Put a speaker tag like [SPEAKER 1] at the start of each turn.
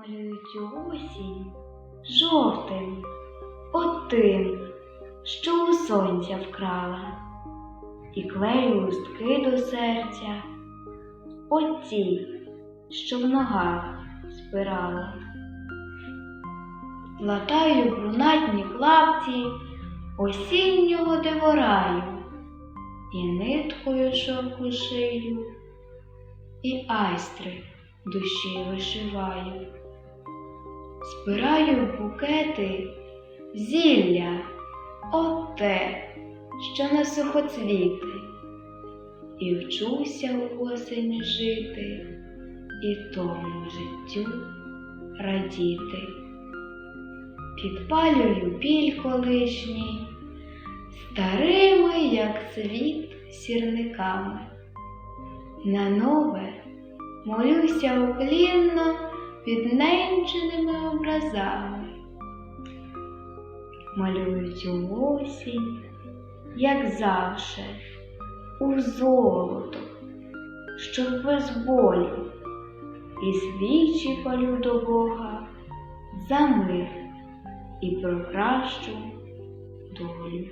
[SPEAKER 1] малюють осінь жовтим, отим, що у сонця вкрала, і клею листки до серця, оті, що в ногах спирала. Платаю брунатні клапті осіннього дивораю, і ниткою шовку шию, і айстри душі вишиваю. Збираю букети зілля, оте, що на сухоцвіти, і вчуся у осені жити, і тому життю радіти. Підпалюю біль колишній, старими, як світ, сірниками. На нове молюся уклінно підненченими образами. Малюю цю осінь, як завше, у золото, щоб без болю, і свічі палю до Бога за мир і про кращу долю.